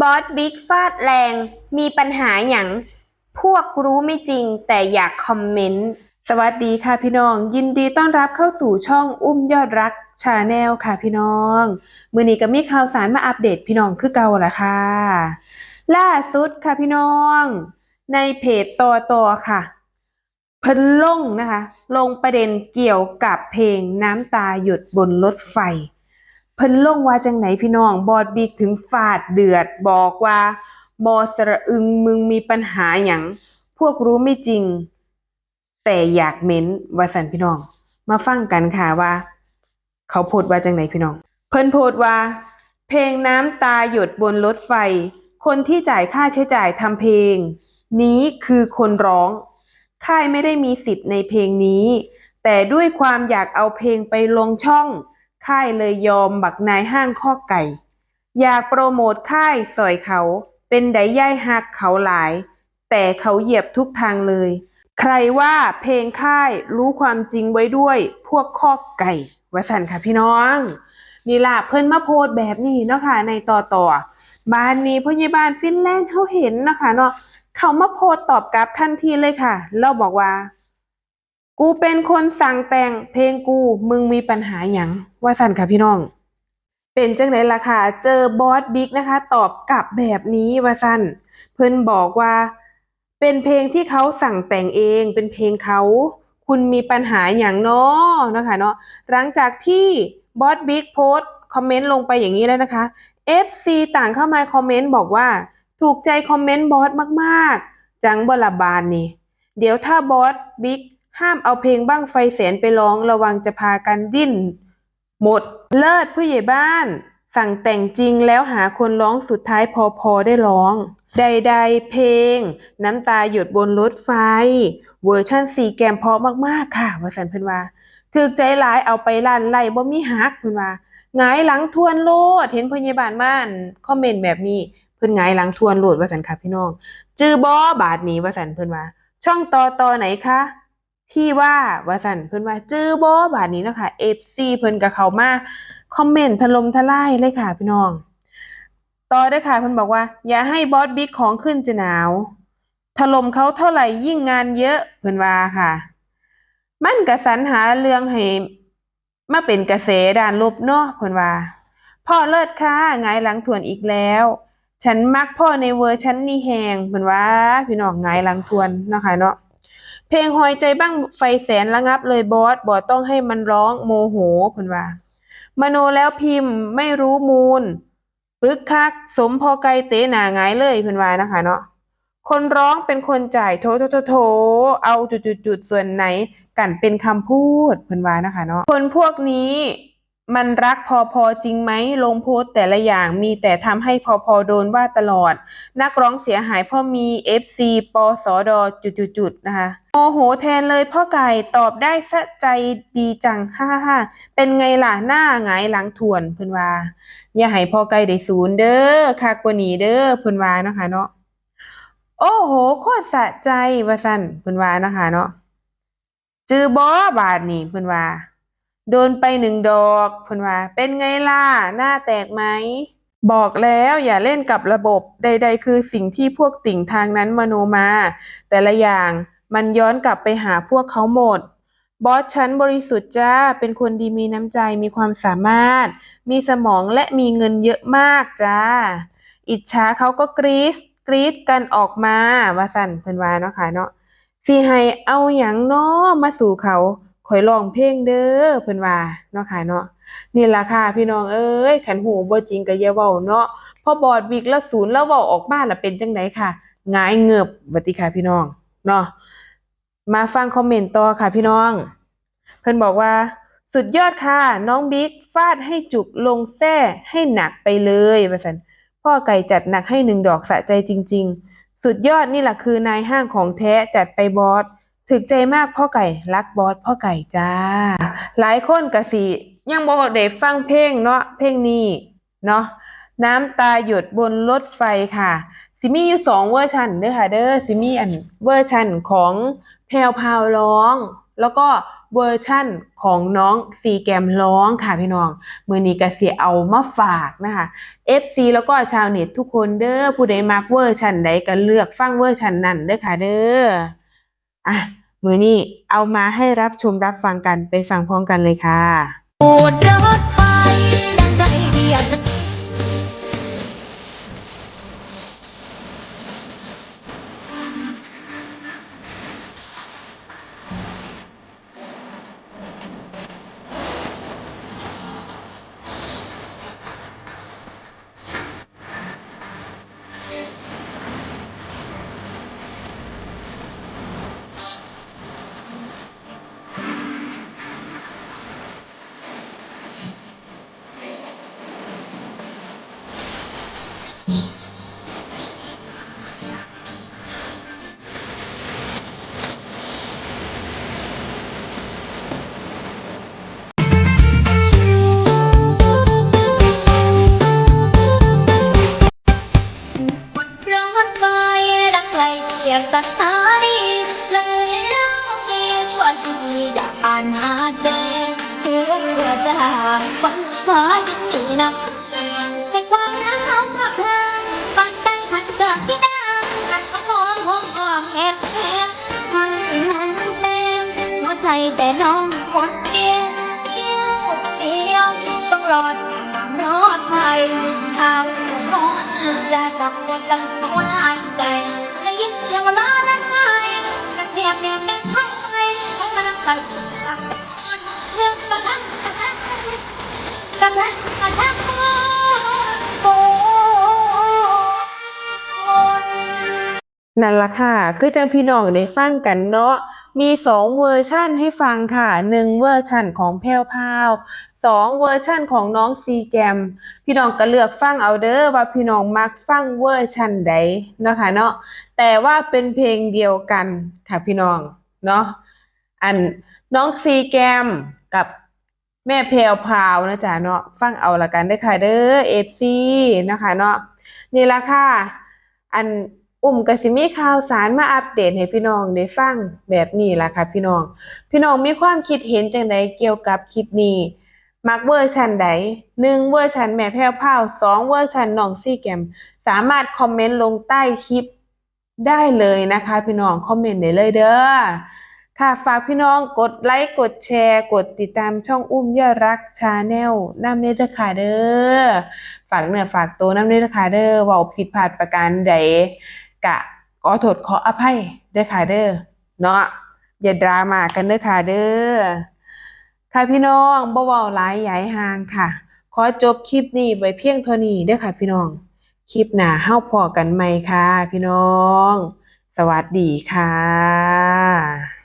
บอสบิ๊กฟาดแรง มีปัญหาอย่างพวกรู้ไม่จริงแต่อยากคอมเมนต์ สวัสดีค่ะพี่น้อง ยินดีต้อนรับเข้าสู่ช่องอุ้มยอดรักชาแนลค่ะพี่น้อง มือนี้ก็มีข่าวสารมาอัปเดตพี่น้องคือเก่าละค่ะ ล่าสุดค่ะพี่น้อง ในเพจต่อต่อค่ะ เพิ่นลงนะคะ ลงประเด็นเกี่ยวกับเพลงน้ำตาหยดบนรถไฟ เพิ่นลงว่าจังไหนพี่น้อง บอดบิ๊กถึงฟาดเดือดบอกว่าบอสระอึงมึงมีปัญหาอย่างพวกรู้ไม่จริง แต่อยากเม้นว่าสันพี่น้อง มาฟังกันค่ะว่า เขาโพดว่าจังไหนพี่น้อง เพิ่นโพดว่า เพลงน้ำตาหยดบนรถไฟ คนที่จ่ายค่าใช้จ่ายทำเพลง นี้คือคนร้องค่ายไม่ได้มีสิทธิ์ในเพลงนี้ แต่ด้วยความอยากเอาเพลงไปลงช่อง ค่ายเลยยอมบักนายห้างข้อไก่ อยากโปรโมทค่ายสอยเขา เป็นไดย่ายหักเขาหลาย แต่เขาเหยียบทุกทางเลย ใครว่าเพลงค่ายรู้ความจริงไว้ด้วยพวกข้อไก่วสันค่ะพี่น้องนี่ล่ะเพิ่นมาโพสแบบนี้เนาะค่ะในต่อต่อบ้านนี้พยาบาลฟินแลนด์เขาเห็นเนาะค่ะเนาะเขามาโพสต์ตอบกลับทันทีเลยค่ะ เราบอกว่า กูเป็นคนสั่งแต่งเพลงกูมึงมีปัญหาหยังว่าสันค่ะพี่น้อง เป็นจังไหนล่ะค่ะ เจอบอสบิ๊กนะคะ ตอบกลับแบบนี้ว่าสันเพิ่นบอกว่า เป็นเพลงที่เขาสั่งแต่งเองเป็นเพลงเขาคุณมีปัญหาอย่างเนาะนะคะเนาะหลังจากที่บอสบิ๊กโพสคอมเมนต์ลงไปอย่างนี้แล้วนะคะ FC ต่างเข้ามาคอมเมนต์บอกว่า ถูกใจคอมเมนต์บอสมากๆ จังบลาบานนี่ เดี๋ยวถ้าบอสบิ๊ก ห้ามเอาเพลงบ้างไฟแสนไปร้องระวังจะพากันดิ้น หมด เลิศผู้ใหญ่บ้าน สั่งแต่งจริงแล้วหาคนร้องสุดท้ายพอพอได้ร้อง ใดๆ เพลง น้ำตาหยดบนรถไฟ เวอร์ชั่นสีแกมเพาะมากๆค่ะวาสันเพิ่นว่าถึกใจหลายเอาไปลั่นไล่บ่มีฮักเพิ่นว่าหงายหลังทวนโลด เห็นพยาบาลบ้านคอมเมนต์แบบนี้เพิ่นหงายหลังทวนโลดว่าสันค่ะพี่น้อง จื้อบอบาทนี้ว่าสันเพิ่นว่า ช่องต่อต่อไหนคะ ที่ว่าว่าสันเพิ่นว่าจื้อบอบาทนี้เนาะค่ะ FC เพิ่นก็เข้ามาคอมเมนต์ถล่มทลายเลยค่ะพี่น้อง ต่อได้ค่ะเพิ่นบอกว่า อย่าให้บอสบิ๊กของขึ้นจะหนาวถล่มเขาเท่าไหร่ยิ่งงานเยอะเพิ่นว่าค่ะ มันกระสรรหาเรื่องให้มาเป็นกระแสด้านลบเนาะเพิ่นว่า พ่อเลิศค่ะหงหลังทวนอีกแล้ว ฉันมักพ่อในเวอร์ชันนี้แหงเพิ่นว่า พี่น้องหงหลังทวนเนาะค่ะเนาะ เพลงหอยใจบ้างไฟแสนระงับเลยบอสบอสต้องให้มันร้องโมโหเพิ่นว่ามโนแล้วพิมพ์ไม่รู้มูลปึกคัก สมพอไกลเตะหนาไงาเลยเพิ่นว่านะคะเนาะคนร้องเป็นคนจ่ายโถโถโถโถเอาจุดจุดส่วนไหนกันเป็นคำพูดเพิ่นว่านะคะเนาะคนพวกนี้ มันรักพอพอจริงไหมลงโพสแต่ละอย่างมีแต่ทำให้พอพอโดนว่าตลอด นักร้องเสียหายเพราะมี FC ปอสอดจุดๆนะคะโมโหแทนเลยพ่อไก่ตอบได้สะใจดีจังฮ่าฮ่าเป็นไงล่ะหน้าหงายหลังทวนเพิ่นว่า อย่าให้พ่อไก่ได้ศูนย์เด้อคักกว่านี้เด้อเพิ่นว่านะคะเนาะโอ้โหโคตรสะใจว่าซั่นเพิ่นว่านะคะเนาะจือบ่บาดนี่เพิ่นว่า โดนไปหนึ่งดอกเพิ่นว่าเป็นไงล่ะ หน้าแตกไหม บอกแล้วอย่าเล่นกับระบบใด ๆ คือสิ่งที่พวกติ่งทางนั้นมโนมา แต่ละอย่างมันย้อนกลับไปหาพวกเขาหมด บอสฉันบริสุทธิ์จ้า เป็นคนดีมีน้ำใจมีความสามารถ มีสมองและมีเงินเยอะมากจ้า อิจฉาเขาก็กรี๊ดกรี๊ดกันออกมาว่าสั่นเพิ่นว่าเนาะค่ะเนาะสิให้เอาหยังน้อมาสู่เขา ข่อยร้องเพลงเด้อเพิ่นว่าเนาะค่ะเนาะนี่ล่ะค่ะพี่น้องเอ้ยขันหูบ่จริงก็อย่าเว้าเนาะพอบอดวิกแล้วศูนย์แล้วเว้าออกมาล้วเป็นจังไดค่ะหงายเงือบบัดนี้ค่ะพี่น้องเนาะมาฟังคอมเมนต์ต่อค่ะพี่น้อง เพิ่นบอกว่า สุดยอดค่ะ น้องบิ๊กฟาดให้จุกลงแส้ให้หนักไปเลยว่าซั่นพ่อไก่จัดหนักให้หนึ่งดอกสะใจจริง ๆ สุดยอดนี่แหละคือนายห้างของแท้จัดไปบอส ถึกใจมากพ่อไก่รักบอสพ่อไก่จ้า หลายคนก็สิยังบ่ได้ฟังเพลงเนาะเพลงนี้เนาะน้ำตาหยดบนรถไฟค่ะสิมีอยู่สองเวอร์ชันเด้อค่ะเด้อสิมีอันเวอร์ชันของแพรวพาวร้อง แล้วก็เวอร์ชั่นของน้องซีแกมร้องค่ะพี่น้อง มือนี้ก็สิเอามาฝากนะคะ FC แล้วก็ชาวเน็ตทุกคนเด้อผู้ใดมักเวอร์ชันใดก็เลือกฟังเวอร์ชันนั้นเด้อค่ะเด้อ อะมือนี้เอามาให้รับชมรับฟังกันไปฟังพร้อมกันเลยค่ะโอดรถไปดังใจเดียดานหาเดินเพื่อเพื่อจะหาฝันฟ้าที่นักในความรักของพระเพลิงปันใจหันเกิดที่ดังมองห้องห้องแอบแอบมันมันเต็มหัวใจแต่น้องคนเดียวเดียวเดียวต้องรอดรอดไปทางโน้นจะกลับคนลังคนอันใจได้ยินเสียงล้อนั้นไหมกันแนบแนบเป็นห้องไงให้มันไป นั่นล่ะค่ะ คือจังพี่น้องได้ฟังกันเนาะ มีสองเวอร์ชั่นให้ฟังค่ะหนึ่งเวอร์ชั่นของแพรวพาวสองเวอร์ชั่นของน้องซีแกม พี่น้องก็เลือกฟังเอาเด้อว่าพี่น้องมักฟังเวอร์ชั่นใดเนาะค่ะเนาะ แต่ว่าเป็นเพลงเดียวกันค่ะพี่น้องเนาะ อันน้องซีแกมกับแม่แพรวพราวนะจ๊ะเนาะฟังเอาละกันเด้ค่ะเด้อ FC นะคะเนาะนี่ละค่ะ อันอุ้มกสิมีข่าวสารมาอัปเดตให้พี่น้องได้ฟังแบบนี้ละค่ะ พี่น้อง พี่น้องมีความคิดเห็นจังใดเกี่ยวกับคลิปนี้มักเวอร์ชันใดหนึ่งเวอร์ชันแม่แพรวพราวสองเวอร์ชันน้องซี่แกม สามารถคอมเมนต์ลงใต้คลิปได้เลยนะคะ พี่น้องคอมเมนต์ได้เลยเด้อ ค่ะฝากพี่น้องกดไลค์กดแชร์ กดติดตามช่องอุ้มยอดรักชาแนลน้ำเนตรค่ะเด้อฝากเนื้อฝากตัวน้ำเนตรค่ะเด้อเว้าผิดพลาดประการใดกะขอโทษขออภัยเด้อค่ะเด้อเนาะอย่าดราม่ากันเด้อค่ะเด้อค่ะพี่น้องบ่เว้าหลายยายห่างค่ะ ขอจบคลิปนี้ไว้เพียงเท่านี้เด้อค่ะพี่น้อง คลิปหน้าเฮาพอกันใหม่ค่ะ พี่น้อง สวัสดีค่ะ